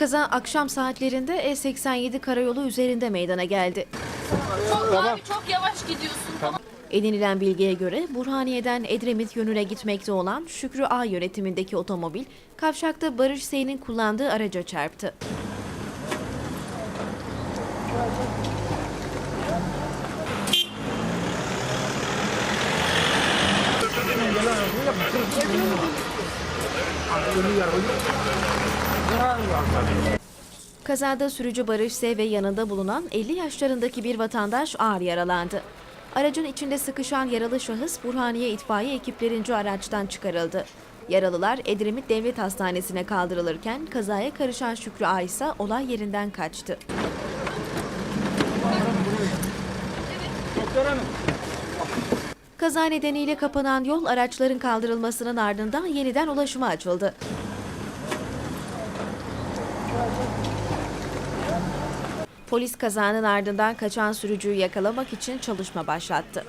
Kaza akşam saatlerinde E87 karayolu üzerinde meydana geldi. Çok abi çok yavaş gidiyorsun. Edinilen bilgiye göre Burhaniye'den Edremit yönüne gitmekte olan Şükrü A yönetimindeki otomobil kavşakta Barış S'nin kullandığı araca çarptı. Kazada sürücü Barış S ve yanında bulunan 50 yaşlarındaki bir vatandaş ağır yaralandı. Aracın içinde sıkışan yaralı şahıs Burhaniye itfaiye ekiplerince araçtan çıkarıldı. Yaralılar Edremit Devlet Hastanesi'ne kaldırılırken kazaya karışan Şükrü A ise olay yerinden kaçtı. Kaza nedeniyle kapanan yol araçların kaldırılmasının ardından yeniden ulaşıma açıldı. Polis kazanın ardından kaçan sürücüyü yakalamak için çalışma başlattı.